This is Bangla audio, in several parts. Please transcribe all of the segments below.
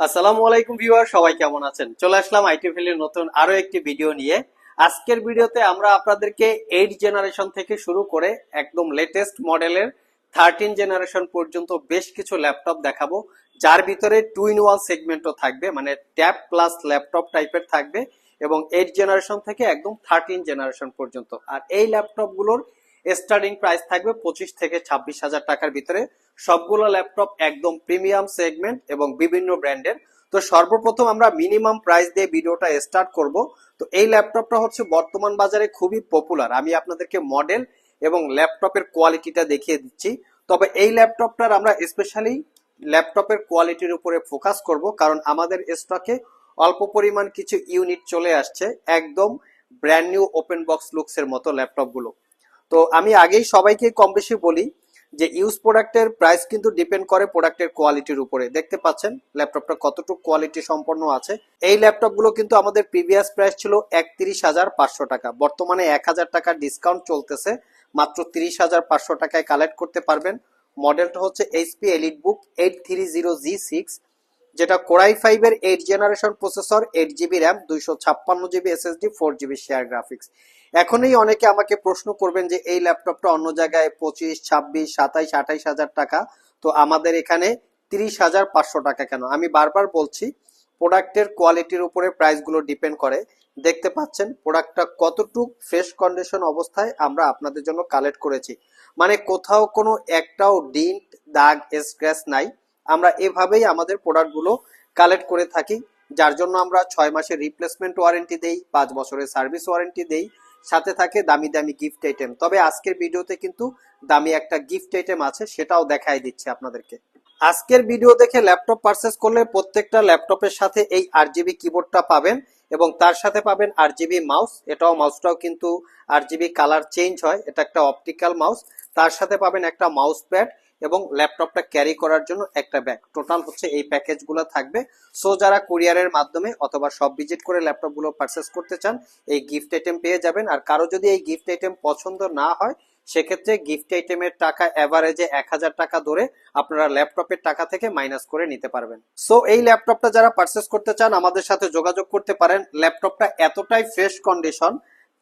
আসসালামু আলাইকুম ভিউয়ার, সবাই কেমন আছেন? চলে আসলাম আইটি ফিল্ডের নতুন আরও একটি ভিডিও নিয়ে। আজকের ভিডিওতে আমরা আপনাদেরকে এইট জেনারেশন থেকে শুরু করে একদম লেটেস্ট মডেলের থার্টিন জেনারেশন পর্যন্ত বেশ কিছু ল্যাপটপ দেখাবো, যার ভিতরে টু ইন ওয়ান সেগমেন্টও থাকবে মানে ট্যাব প্লাস ল্যাপটপ টাইপের থাকবে, এবং এইট জেনারেশন থেকে একদম থার্টিন জেনারেশন পর্যন্ত। আর এই ল্যাপটপগুলোর স্টার্টিং প্রাইস থাকবে পঁচিশ থেকে ছাব্বিশ হাজার টাকার ভিতরে। সবগুলো ল্যাপটপ একদম প্রিমিয়াম সেগমেন্ট এবং বিভিন্ন ব্র্যান্ডের তো সর্বপ্রথম আমরা মিনিমাম প্রাইস দিয়ে ভিডিওটা স্টার্ট করব। তো এই ল্যাপটপটা হচ্ছে বর্তমান বাজারে খুবই পপুলার আমি আপনাদেরকে মডেল এবং ল্যাপটপের কোয়ালিটিটা দেখিয়ে দিচ্ছি। তবে এই ল্যাপটপটার আমরা স্পেশালি ল্যাপটপের কোয়ালিটির উপরে ফোকাস করব কারণ আমাদের স্টকে অল্প পরিমাণ কিছু ইউনিট চলে আসছে। একদম ব্র্যান্ড নিউ ওপেন বক্স লুকসের মতো ল্যাপটপগুলো তো আমি আগেই সবাইকে কম বেশি বলি যে ইউজ প্রোডাক্টের প্রাইস কিন্তু ডিপেন্ড করে প্রোডাক্টের কোয়ালিটির উপরে। দেখতে পাচ্ছেন ল্যাপটপটা কতটুকু কোয়ালিটি সম্পন্ন আছে। এই ল্যাপটপগুলো কিন্তু আমাদের প্রিভিয়াস প্রাইস ছিল একত্রিশ হাজার পাঁচশো টাকা। বর্তমানে এক হাজার টাকার ডিসকাউন্ট চলতেছে, মাত্র তিরিশ হাজার পাঁচশো টাকায় কালেক্ট করতে পারবেন। মডেলটা হচ্ছে HP EliteBook eight three zero G six যেটা কোরাই ফাইভ এর eighth generation processor eight GB RAM দুইশো ছাপ্পান্ন GB SSD four GB share graphics এখনই অনেকে আমাকে প্রশ্ন করবেন যে এই ল্যাপটপটা অন্য জায়গায় পঁচিশ, ছাব্বিশ, সাতাইশ, আঠাইশ হাজার টাকা? তো আমাদের এখানে তিরিশ হাজার পাঁচশো টাকা কেন? আমি বারবার বলছি, প্রোডাক্টের কোয়ালিটির উপরে প্রাইসগুলো ডিপেন্ড করে। দেখতে পাচ্ছেন, প্রোডাক্টটা কতটুক ফ্রেশ কন্ডিশন অবস্থায় আমরা আপনাদের জন্য কালেক্ট করেছি। মানে কোথাও কোনো একটাও ডিন্ট, দাগ, স্ক্র্যাচ নাই। আমরা এভাবেই আমাদের প্রোডাক্টগুলো কালেক্ট করে থাকি। যার জন্য আমরা ছয় মাসের রিপ্লেসমেন্ট ওয়ারেন্টি দেই, পাঁচ বছরের সার্ভিস ওয়ারেন্টি দেই। সাথে থাকে দামি দামি গিফট আইটেম তবে আজকের ভিডিওতে কিন্তু দামি একটা গিফট আইটেম আছে, সেটাও দেখাই দিচ্ছি আপনাদেরকে। আজকের ভিডিও দেখে ল্যাপটপ পারচেস করলে প্রত্যেকটা ল্যাপটপের সাথে এই আর জিবি কিবোর্ডটা পাবেন এবং তার সাথে পাবেন আর জিবি মাউস এটাও মাউসটাও কিন্তু আর জিবি কালার চেঞ্জ হয়, এটা একটা অপটিক্যাল মাউস তার সাথে পাবেন একটা মাউস প্যাড এবং ল্যাপটপটা ক্যারি করার জন্য একটা ব্যাগ। টোটাল হচ্ছে এই প্যাকেজগুলো থাকবে। সো যারা কুরিয়ারের মাধ্যমে অথবা সব ভিজিট করে ল্যাপটপগুলো পারচেস করতে চান, এই গিফট আইটেম পেয়ে যাবেন। আর কারও যদি এই গিফট আইটেম পছন্দ না হয়, সেক্ষেত্রে গিফট আইটেমের টাকা এভারেজে এক হাজার টাকা ধরে আপনারা ল্যাপটপের টাকা থেকে মাইনাস করে নিতে পারবেন। সো এই ল্যাপটপটা যারা পারচেস করতে চান, আমাদের সাথে যোগাযোগ করতে পারেন। ল্যাপটপটা এতটাই ফ্রেশ কন্ডিশন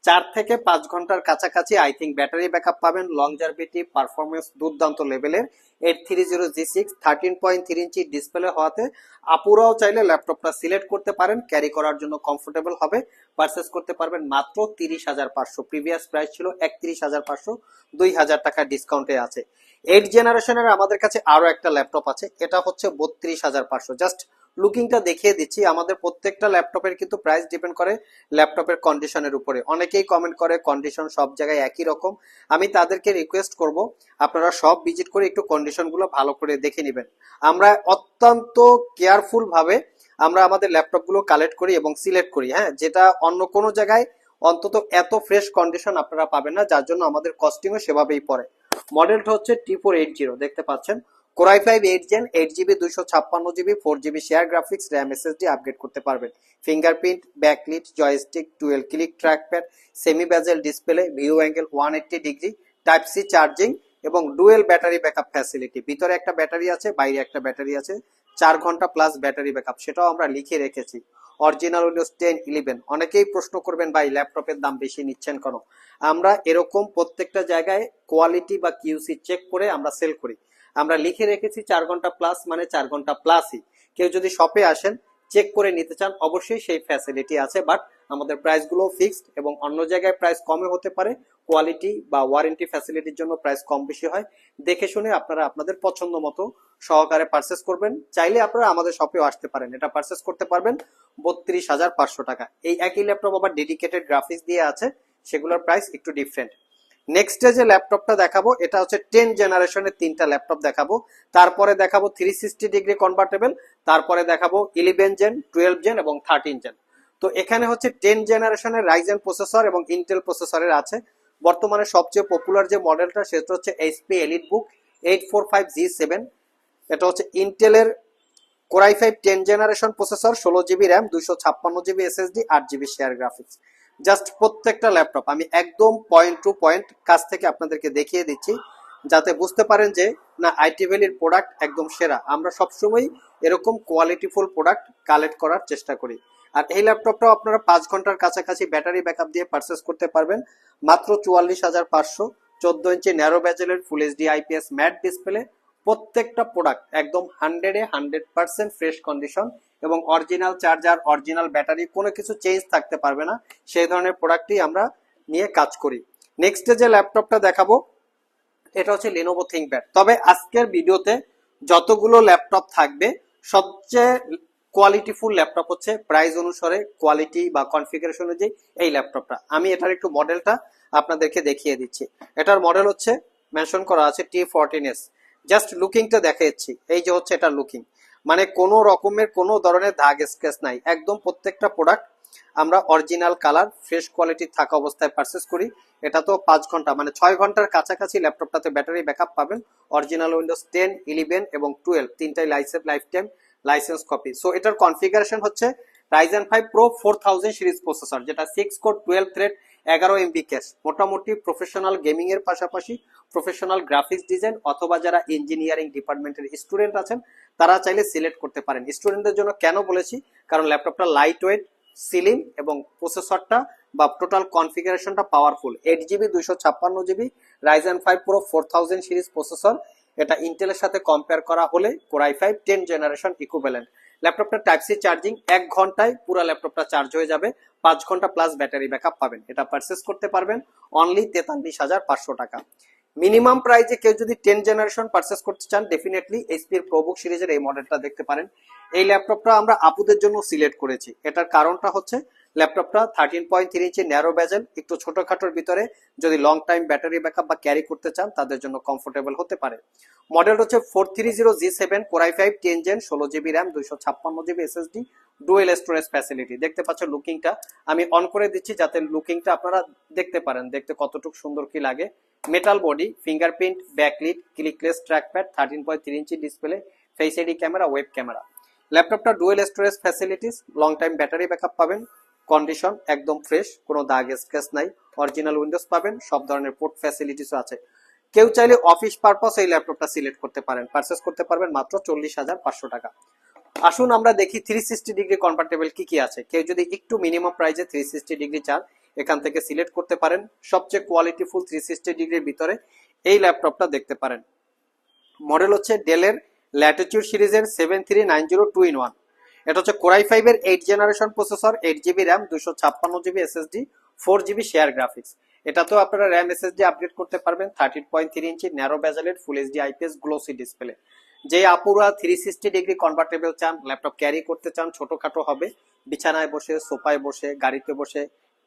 চার থেকে পাঁচ ঘণ্টার কাছাকাছি আই থিঙ্ক ব্যাটারি ব্যাকআপ পাবেন লং জার্ভিটি পারফরমেন্স দুর্দান্ত লেভেলের eight three zero G six thirteen point three inch display হওয়াতে আপুরাও চাইলে ল্যাপটপটা সিলেক্ট করতে পারেন ক্যারি করার জন্য কমফোর্টেবল হবে। পারচেস করতে পারবেন মাত্র তিরিশ হাজার পাঁচশো। প্রিভিয়াস প্রাইস ছিল একত্রিশ হাজার পাঁচশো, দুই হাজার টাকা ডিসকাউন্টে আছে। এইট জেনারেশনের আমাদের কাছে আরও একটা ল্যাপটপ আছে, এটা হচ্ছে বত্রিশ হাজার পাঁচশো। জাস্ট লুকিংটা দেখিয়ে দিচ্ছি। আমাদের প্রত্যেকটা ল্যাপটপের কিন্তু প্রাইস ডিপেন্ড করে ল্যাপটপের কন্ডিশনের উপরে। অনেকেই কমেন্ট করে কন্ডিশন সব জায়গায় একই রকম। আমি তাদেরকে রিকোয়েস্ট করব, আপনারা সব ভিজিট করে একটু কন্ডিশনগুলো ভালো করে দেখে নেবেন। আমরা অত্যন্ত কেয়ারফুল ভাবে আমরা আমাদের ল্যাপটপগুলো কালেক্ট করি এবং সিলেক্ট করি হ্যাঁ? যেটা অন্য কোনো জায়গায় অন্তত এত ফ্রেশ কন্ডিশন আপনারা পাবেন না, যার জন্য আমাদের কস্টিংও সেভাবেই পড়ে। মডেলটা হচ্ছে টি ফোর এইট জিরো দেখতে পাচ্ছেন? Core i five eight gen eight GB দুশো ছাপ্পান্ন GB four GB share graphics RAM SSD upgrade করতে পারবেন। Fingerprint backlit joystick twelve click trackpad semi bezel display view angle one eighty degree type C charging এবং ডুয়েল ব্যাটারি ব্যাকআপ ফ্যাসিলিটি ভিতরে একটা ব্যাটারি আছে, বাইরে একটা ব্যাটারি আছে। চার ঘণ্টা প্লাস ব্যাটারি ব্যাকআপ সেটাও আমরা লিখে রেখেছি। অরিজিনাল উইন্ডোজ টেন ইলেভেন অনেকেই প্রশ্ন করবেন, ভাই, ল্যাপটপের দাম বেশি নিচ্ছেন কেন? আমরা এরকম প্রত্যেকটা জায়গায় কোয়ালিটি বা কিউসি চেক করে আমরা সেল করি। আমরা লিখে রেখেছি চার ঘণ্টা প্লাস মানে চার ঘণ্টা প্লাসই কেউ যদি শপে আসেন চেক করে নিতে চান, অবশ্যই সেই ফ্যাসিলিটি আছে বাট আমাদের প্রাইসগুলো ফিক্সড এবং অন্য জায়গায় প্রাইস কমে হতে পারে। কোয়ালিটি বা ওয়ারেন্টি ফ্যাসিলিটির জন্য প্রাইস কম বেশি হয়। দেখে শুনে আপনারা আপনাদের পছন্দ মতো সহকারে পারচেস করবেন। চাইলে আপনারা আমাদের শপেও আসতে পারেন। এটা পারচেস করতে পারবেন বত্রিশ হাজার পাঁচশো টাকা। এই একই ল্যাপটপ আবার ডেডিকেটেড গ্রাফিক্স দিয়ে আছে। সেগুলোর প্রাইস একটু ডিফারেন্ট নেক্সটে যে ল্যাপটপটা দেখাবো, এটা হচ্ছে টেন জেনারেশনের তিনটা ল্যাপটপ দেখাবো। তারপরে দেখাবো থ্রি সিক্সটি ডিগ্রি কনভার্টেবল তারপরে দেখাবো ইলেভেন জেন টুয়েলভ জেন এবং থার্টিন জেন তো এখানে হচ্ছে টেন জেনারেশনের রাইজেন প্রসেসর এবং ইন্টেল প্রসেসরের আছে। বর্তমানে সবচেয়ে পপুলার যে মডেলটা সেটা হচ্ছে HP EliteBook eight four five G seven এটা হচ্ছে ইন্টেলের core i five ten generation processor ষোলো জিবি র্যাম দুইশো ছাপ্পান্ন জিবি এসএসডি আট জিবি শেয়ার গ্রাফিক্স জাস্ট প্রত্যেকটা ল্যাপটপ আমি একদম পয়েন্ট টু পয়েন্ট কাছ থেকে আপনাদেরকে দেখিয়ে দিচ্ছি, যাতে বুঝতে পারেন যে, না আইটি ভ্যালির প্রোডাক্ট একদম সেরা। আমরা সবসময় এরকম কোয়ালিটিফুল প্রোডাক্ট কালেক্ট করার চেষ্টা করি। আর এই ল্যাপটপটাও আপনারা পাঁচ ঘণ্টার কাছাকাছি ব্যাটারি ব্যাকআপ দিয়ে পারচেস করতে পারবেন। মাত্র চুয়াল্লিশ হাজার পাঁচশো, চোদ্দ inch narrow ব্যাজেলের full HD IPS matte display প্রত্যেকটা প্রোডাক্ট একদম হান্ড্রেডে হান্ড্রেড পার্সেন্ট ফ্রেশ কন্ডিশন এবং অরিজিনাল চার্জার অরিজিনাল ব্যাটারি কোনো কিছু চেঞ্জ থাকতে পারবে না। সেই ধরনের প্রোডাক্টই আমরা নিয়ে কাজ করি। নেক্সট যে ল্যাপটপটা দেখাবো, এটা হচ্ছে লেনোভো থিঙ্কপ্যাড তবে আজকের ভিডিওতে যতগুলো ল্যাপটপ থাকবে, সবচেয়ে কোয়ালিটিফুল ল্যাপটপ হচ্ছে প্রাইস অনুসারে কোয়ালিটি বা কনফিগারেশন অনুযায়ী এই ল্যাপটপটা আমি এটার একটু মডেলটা আপনাদেরকে দেখিয়ে দিচ্ছি। এটার মডেল হচ্ছে মেনশন করা আছে টি ফোরটিন এস জাস্ট লুকিংটা দেখাচ্ছি। এই যে হচ্ছে এটা লুকিং মানে কোনো রকমের কোনো ধরনের দাগ স্কেচ নাই। একদম প্রত্যেকটা প্রোডাক্ট আমরা অরিজিনাল কালার ফ্রেশ কোয়ালিটি থাকা অবস্থায় পারচেস করি। এটা তো পাঁচ ঘণ্টা মানে ছয় ঘণ্টার কাছাকাছি ল্যাপটপটাতে ব্যাটারি ব্যাকআপ পাবেন। অরিজিনাল উইন্ডোজ টেন ইলেভেন এবং টুয়েলভ তিনটাই license life time license copy so এটার কনফিগারেশন হচ্ছে Ryzen five pro four thousand series processor যেটা সিক্স কোর টুয়েলভ থ্রেড এগারো এমবি ক্যাশ মোটামুটি প্রফেশনাল গেমিং এর পাশাপাশি প্রফেশনাল গ্রাফিক্স ডিজাইন অথবা যারা ইঞ্জিনিয়ারিং ডিপার্টমেন্টের স্টুডেন্ট আছেন, তারা চাইলে সিলেক্ট করতে পারেন। স্টুডেন্টদের জন্য কেন বলেছি? কারণ ল্যাপটপটা লাইট ওয়েট সিলিং এবং প্রসেসরটা বা টোটাল কনফিগারেশনটা পাওয়ারফুল এইট জিবি দুইশো ছাপ্পান্ন GB Ryzen five pro four thousand series processor এটা ইন্টেলের সাথে কম্পেয়ার করা হলে core i five ten generation equivalent ল্যাপটপটা টাইপ সি চার্জিং এক ঘন্টায় পুরো ল্যাপটপটা চার্জ হয়ে যাবে। পাঁচ ঘণ্টা প্লাস ব্যাটারি ব্যাকআপ পাবেন। এটা পারচেস করতে পারবেন। অনলি তেতাল্লিশ হাজার পাঁচশো টাকা। মিনিমাম প্রাইজে কেউ যদি টেন জেনারেশন পারচেস করতে চান ডেফিনেটলি এইচপির প্রবুক সিরিজের এই মডেলটা দেখতে পারেন। এই ল্যাপটপটা আমরা আপুদের জন্য সিলেক্ট করেছি। এটার কারণটা হচ্ছে ল্যাপটপটা thirteen point three inch narrow bezel একটু ছোটখাটোর ভিতরে যদি লং টাইম ব্যাটারি ব্যাকআপ বা ক্যারি করতে চান, তাদের জন্য কমফোর্টেবল হতে পারে। মডেল হচ্ছে four three zero G seven core i five ten gen ষোলো জিবি র্যাম দুইশো ছাপ্পান্ন GB SSD dual storage facility দেখতে পাচ্ছেন লুকিংটা আমি অন করে দিচ্ছি যাতে লুকিংটা আপনারা দেখতে পারেন। দেখতে কতটুকু সুন্দর কি লাগে। Metal body fingerprint backlit clickless trackpad thirteen point three inch display face ID camera web camera ল্যাপটপটা dual storage facilities long time battery backup পাবেন। কন্ডিশন একদম ফ্রেশ, কোনো দাগ, স্ক্র্যাচ নাই অরিজিনাল উইন্ডোজ পাবেন, সব ধরনের পোর্ট ফ্যাসিলিটিসও আছে। কেউ চাইলে অফিস পারপাস এই ল্যাপটপটা সিলেক্ট করতে পারেন পারচেস করতে পারবেন মাত্র চল্লিশ হাজার পাঁচশো টাকা। আসুন আমরা দেখি থ্রি সিক্সটি ডিগ্রি কনভার্টেবল কি কি আছে। কেউ যদি একটু মিনিমাম প্রাইজে থ্রি সিক্সটি ডিগ্রি চান, এখান থেকে সিলেক্ট করতে পারেন। সবচেয়ে কোয়ালিটিফুল থ্রি সিক্সটি ডিগ্রির ভিতরে এই ল্যাপটপটা দেখতে পারেন। মডেল হচ্ছে ডেলের ল্যাটিটিউড সিরিজের seven three nine zero two in one এটা হচ্ছে কোরাই ফাইভ এর eighth generation processor eight GB RAM দুশো ছাপ্পান্ন GB SSD four GB share graphics এটাতেও আপনারা র্যাম এসএসডি আপডেট করতে পারবেন thirteen point three inch narrow ব্যাজেলের full HD IPS glossy display যে আপুরা থ্রি সিক্সটি ডিগ্রি কনভার্টেবল চান ল্যাপটপ ক্যারি করতে চান, ছোটখাটো হবে, বিছানায় বসে, সোফায় বসে, গাড়িতে বসে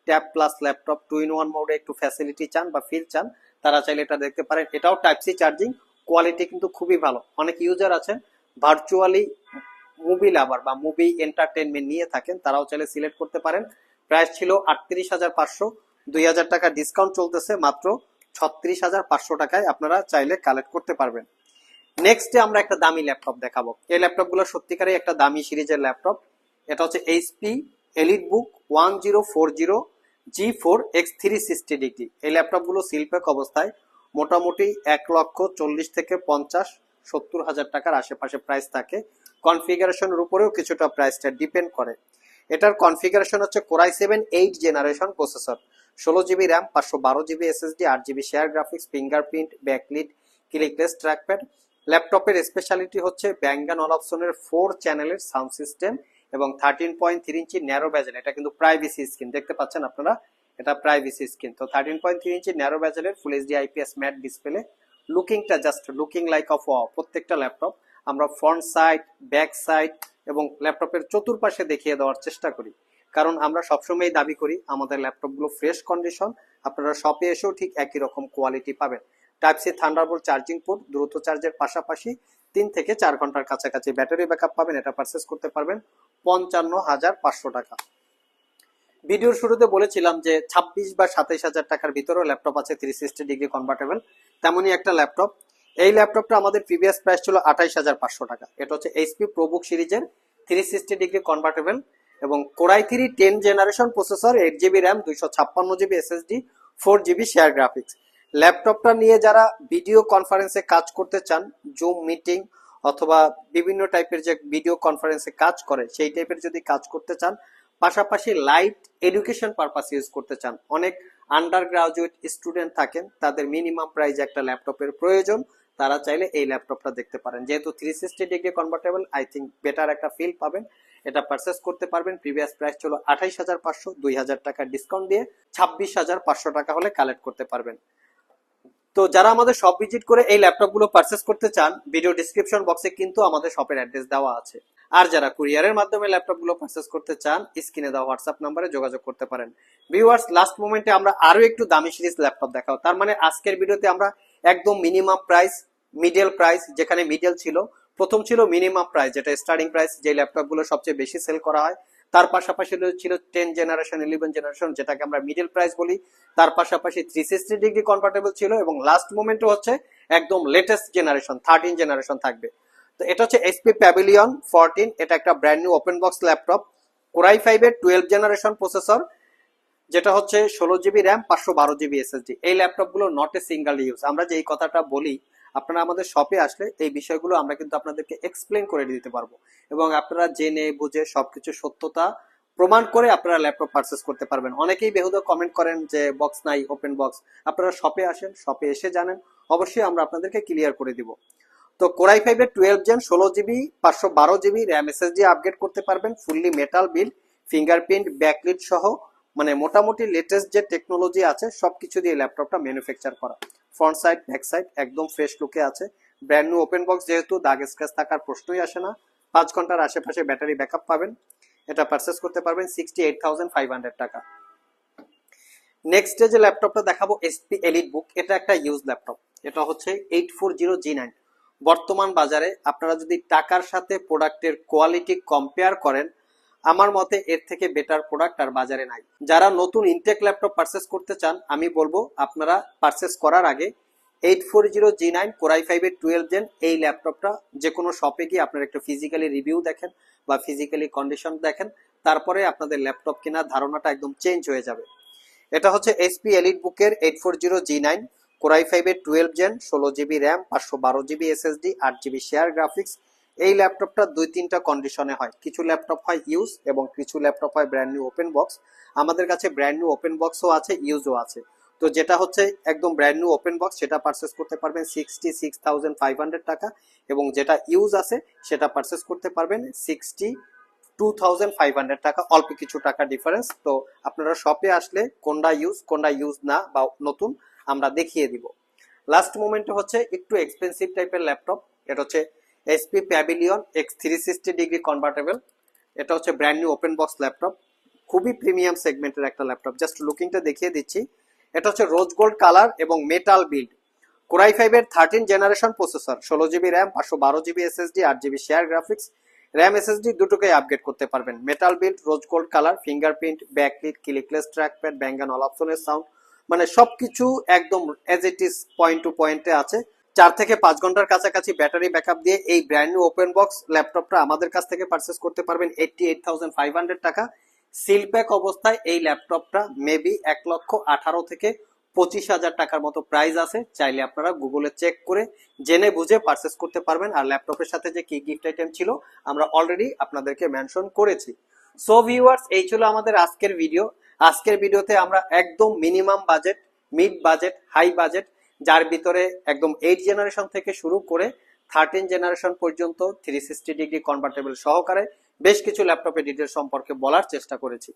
tab plus laptop two in one মোডে একটু ফ্যাসিলিটি চান বা ফিল চান, তারা চাইলে এটা দেখতে পারেন। এটাও টাইপ সি চার্জিং কোয়ালিটি কিন্তু খুবই ভালো। অনেক ইউজার আছেন ভার্চুয়ালি মুভি লাভার বা মুভি এন্টারটেনমেন্ট নিয়ে থাকেন, তারাও চাইলে সিলেক্ট করতে পারেন। প্রাইস ছিল আটত্রিশ হাজার পাঁচশো, দুই হাজার টাকা ডিসকাউন্ট চলতেছে, মাত্র ছত্রিশ হাজার পাঁচশো টাকায় আপনারা চাইলে কালেক্ট করতে পারবেন। নেক্সটে আমরা একটা দামি ল্যাপটপ দেখাবো। এই ল্যাপটপগুলো সত্যিকারই একটা দামি সিরিজের ল্যাপটপ এটা হচ্ছে HP EliteBook one zero four zero G four x three sixty degree এই ল্যাপটপগুলো শিল্পেক অবস্থায়, মোটামুটি এক লক্ষ চল্লিশ থেকে পঞ্চাশ, সত্তর হাজার টাকার আশেপাশে প্রাইস থাকে। কনফিগারেশনের উপরেও কিছুটা প্রাইসটা ডিপেন্ড করে। এটার কনফিগারেশন হচ্ছে core i seven eighth generation processor. ষোলো জিবি র্যাম, পাঁচশো বারো জিবি এসএসডি, আট GB share graphics, fingerprint, backlit, clickless, trackpad. ল্যাপটপের স্পেশালিটি হচ্ছে ব্যাঙ্গান অপশনের ফোর চ্যানেলের সাউন্ড সিস্টেম এবং thirteen point three inch narrow bezel এটা কিন্তু প্রাইভেসি স্ক্রিন দেখতে পাচ্ছেন আপনারা? এটা প্রাইভেসি স্ক্রিন তো thirteen point three inch narrow ব্যাজেলের full HD IPS matte display লুকিংটা just looking like of প্রত্যেকটা ল্যাপটপ আমরা ফ্রন্ট সাইড ব্যাক সাইড এবং ল্যাপটপের চতুর্পাশে দেখিয়ে দেওয়ার চেষ্টা করি। কারণ আমরা সবসময় দাবি করি, আমাদের ল্যাপটপগুলো ফ্রেশ কন্ডিশন আপনারা শপে এসেও ঠিক একই রকম কোয়ালিটি পাবেন। Type C Thunderbolt charging port দ্রুত চার্জের পাশাপাশি তিন থেকে চার ঘণ্টার কাছাকাছি ব্যাটারি ব্যাকআপ পাবেন, এটা পারচেস করতে পারবেন পঞ্চান্ন হাজার পাঁচশো টাকা। ভিডিওর শুরুতে বলেছিলাম যে ছাব্বিশ বা সাতাইশ হাজার টাকার ভিতরেও ল্যাপটপ আছে থ্রি সিক্সটি ডিগ্রি কনভার্টেবল তেমনই একটা ল্যাপটপ এই ল্যাপটপটা আমাদের প্রিভিয়াস প্রাইস ছিল আঠাইশ হাজার পাঁচশো টাকা। এটা হচ্ছে এইচপি প্রোবুক সিরিজের থ্রি সিক্সটি ডিগ্রি কনভার্টেবল এবং core i three ten generation processor eight GB RAM দুইশো ছাপ্পান্ন GB SSD four GB share graphics ল্যাপটপটা নিয়ে যারা ভিডিও কনফারেন্সে কাজ করতে চান জুম মিটিং অথবা বিভিন্ন টাইপের যে ভিডিও কনফারেন্সে কাজ করে, সেই টাইপের যদি কাজ করতে চান, পাশাপাশি লাইট এডুকেশন পারপাস ইউজ করতে চান, অনেক আন্ডার গ্রাজুয়েট স্টুডেন্ট থাকেন, তাদের মিনিমাম প্রাইস একটা ল্যাপটপের প্রয়োজন। তারা চাইলে এই ল্যাপটপটা দেখতে পারেন। যেহেতু three sixty degree convertible I think better একটা ফিল পাবেন। এটা পারচেস করতে পারবেন। প্রিভিয়াস প্রাইস ছিল আঠাইশ হাজার পাঁচশো, দুই হাজার টাকা ডিসকাউন্ট দিয়ে ছাব্বিশ হাজার পাঁচশো টাকা হলে কালেক্ট করতে পারবেন। তো যারা আমাদের শপ ভিজিট করে এই ল্যাপটপগুলো পারচেস করতে চান ভিডিও ডিসক্রিপশন বক্সে কিন্তু আমাদের শপের অ্যাড্রেস দেওয়া আছে। আর যারা কুরিয়ারের মাধ্যমে ল্যাপটপগুলো পারচেস করতে চান স্ক্রিনে দেওয়া হোয়াটসঅ্যাপ নাম্বারে যোগাযোগ করতে পারেন। ভিউয়ার্স লাস্ট মোমেন্টে আমরা আরও একটু দামি সিরিজ ল্যাপটপ দেখাও তার মানে আজকের ভিডিওতে আমরা একদম মিনিমাম প্রাইস মিডল প্রাইস যেখানে মিডল ছিল। প্রথম ছিল মিনিমাম প্রাইস যেটা স্টার্টিং প্রাইস যে ল্যাপটপগুলো সবচেয়ে বেশি সেল করা হয়। তার পাশাপাশি ছিল টেন জেনারেশন ইলেভেন জেনারেশন যেটাকে আমরা মিডল প্রাইস বলি। তার পাশাপাশি থ্রি সিক্সটি ডিগ্রি কনভার্টেবল ছিল এবং লাস্ট মোমেন্টে হচ্ছে একদম লেটেস্ট জেনারেশন থার্টিন জেনারেশন থাকবে। তো এটা হচ্ছে এইচপি প্যাভিলিয়ন ফোরটিন এটা একটা brand new open box laptop core i ফাইভের টুয়েলভ জেনারেশন প্রসেসর যেটা হচ্ছে ষোলো জিবি র্যাম পাঁচশো বারো জিবি এসএসডি এই ল্যাপটপগুলো নট এ সিঙ্গেল ইউজ আমরা যে এই কথাটা বলি, আপনারা আমাদের শপে আসলে এই বিষয়গুলো আমরা কিন্তু আপনাদেরকে এক্সপ্লেন করে দিতে পারব। এবং আপনারা জেনে, বুঝে সবকিছু সত্যতা প্রমাণ করে আপনারা ল্যাপটপ পারচেস করতে পারবেন। অনেকেই বেহুদা কমেন্ট করেন যে বক্স নাই ওপেন বক্স আপনারা শপে আসেন শপে এসে জানেন। অবশ্যই আমরা আপনাদেরকে ক্লিয়ার করে দিব। তো কোরাই ফাইভের টুয়েলভ জেন ষোলো জিবি পাঁচশো বারো জিবি র্যাম এসএসডি আপগ্রেড করতে পারবেন। Fully metal build fingerprint backlit সহ মানে মোটামুটি লেটেস্ট যে টেকনোলজি আছে, সবকিছু দিয়ে ল্যাপটপটা ম্যানুফ্যাকচার করা। ফ্রন্ট সাইড ব্যাক সাইড একদম ফ্রেশ লুকে আছে। ব্র্যান্ড নিউ ওপেন বক্স যেহেতু, দাগ স্ক্র্যাচ থাকার প্রশ্নই আসে না। পাঁচ ঘণ্টার আশেপাশে ব্যাটারি ব্যাকআপ পাবেন। এটা পারচেস করতে পারবেন sixty eight thousand five hundred টাকা। নেক্সট ডে যে ল্যাপটপটা দেখাবো এসপি এলিট বুক এটা একটা ইউজ ল্যাপটপ এটা হচ্ছে eight four zero G nine বর্তমান বাজারে আপনারা যদি টাকার সাথে প্রোডাক্টের কোয়ালিটি কম্পেয়ার করেন আমার মতে এর থেকে বেটার প্রোডাক্ট আর বাজারে নাই। যারা নতুন ইনটেক ল্যাপটপ পারচেস করতে চান, আমি বলব আপনারা পারচেস করার আগে eight four zero G nine core i ফাইভের টুয়েলভ জেন এই ল্যাপটপটা যে কোনো শপে গিয়ে আপনারা একটু ফিজিক্যালি রিভিউ দেখেন বা ফিজিক্যালি কন্ডিশন দেখেন, তারপরে আপনাদের ল্যাপটপ কেনার ধারণাটা একদম চেঞ্জ হয়ে যাবে। এটা হচ্ছে এসপি এলিট বুকের eight four zero G nine core i ফাইভের টুয়েলভ জেন ষোলো জিবি র্যাম পাঁচশো বারো জিবি এসএসডি আট জিবি শেয়ার গ্রাফিক্স এই ল্যাপটপটা দুই তিনটা কন্ডিশনে হয়। কিছু ল্যাপটপ হয় ইউজ এবং কিছু ল্যাপটপ হয় ব্র্যান্ড নিউ ওপেন বক্স আমাদের কাছে ব্র্যান্ড নিউ ওপেন বক্সও আছে ইউজও আছে। তো যেটা হচ্ছে একদম ব্র্যান্ড নিউ ওপেন বক্স সেটা পারচেস করতে পারবেন sixty six thousand five hundred টাকা এবং যেটা ইউজ আছে, সেটা পারচেস করতে পারবেন sixty two thousand five hundred টাকা। অল্প কিছু টাকা ডিফারেন্স তো আপনারা শপে আসলে কোনটা ইউজ কোনটা ইউজ না বা নতুন, আমরা দেখিয়ে দিব। লাস্ট মোমেন্টে হচ্ছে একটু এক্সপেন্সিভ টাইপের ল্যাপটপ। এটা হচ্ছে HP Pavilion x three sixty degree convertible এটা হচ্ছে brand new open box laptop খুবই প্রিমিয়াম সেগমেন্টের একটা ল্যাপটপ জাস্ট লুকিংটা দেখিয়ে দিচ্ছি। এটা হচ্ছে রোজ গোল্ড কালার এবং মেটাল বিল্ড কোরাই ফাইভের থার্টিন জেনারেশন প্রসেসর ষোলো জিবি র্যাম পাঁচশো বারো জিবি এসএসডি আট GB share graphics RAM SSD দুটোকেই আপগ্রেড করতে পারবেন। Metal build rose gold colour fingerprint backlit clickless trackpad ব্যাঙ্গান all অপশনের সাউন্ড মানে সব কিছু একদম as it is point to পয়েন্টে আছে। চার থেকে পাঁচ ঘণ্টার কাছাকাছি ব্যাটারি ব্যাকআপ দিয়ে এই ব্র্যান্ড নিউ ওপেন বক্স ল্যাপটপটা আমাদের কাছ থেকে পারচেস করতে পারবেন eighty eight thousand five hundred টাকা অবস্থায় এই ল্যাপটপটা মেবি এক লক্ষ আঠারো থেকে পঁচিশ হাজার টাকার মতো প্রাইস আছে। চাইলে আপনারা গুগলে চেক করে জেনে বুঝে পারচেস করতে পারবেন। আর ল্যাপটপের সাথে যে কি গিফট আইটেম ছিল, আমরা অলরেডি আপনাদেরকে মেনশন করেছি। সো ভিউয়ার্স এই ছিল আমাদের আজকের ভিডিও আজকের ভিডিওতে আমরা একদম minimum budget mid budget high budget যার ভিতরে একদম এইট জেনারেশন থেকে শুরু করে থার্টিন জেনারেশন পর্যন্ত থ্রি সিক্সটি ডিগ্রি কনভার্টেবল সহকারে বেশ কিছু ল্যাপটপের ডিটেল সম্পর্কে বলার চেষ্টা করেছি।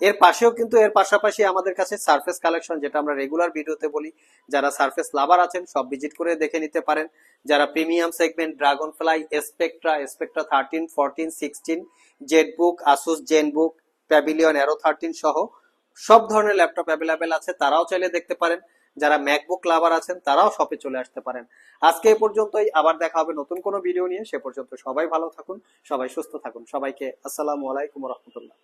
এর পাশেও কিন্তু এর পাশাপাশি আমাদের কাছে সারফেস কালেকশন যেটা আমরা রেগুলার ভিডিওতে বলি, যারা সারফেস লাভার আছেন সব ভিজিট করে দেখে নিতে পারেন। যারা premium segment Dragonfly Spectre Spectre thirteen fourteen sixteen ZenBook Asus ZenBook Pavilion Aero thirteen সহ সব ধরনের ল্যাপটপ অ্যাভেলেবেল আছে, তারাও চাইলে দেখতে পারেন। যারা ম্যাকবুক লাভার আছেন, তারাও শপে চলে আসতে পারেন। আজকে এ পর্যন্তই, আবার দেখা হবে নতুন কোনো ভিডিও নিয়ে। সে পর্যন্ত সবাই ভালো থাকুন, সবাই সুস্থ থাকুন। সবাইকে আসসালামু আলাইকুম রহমতুল্লাহ।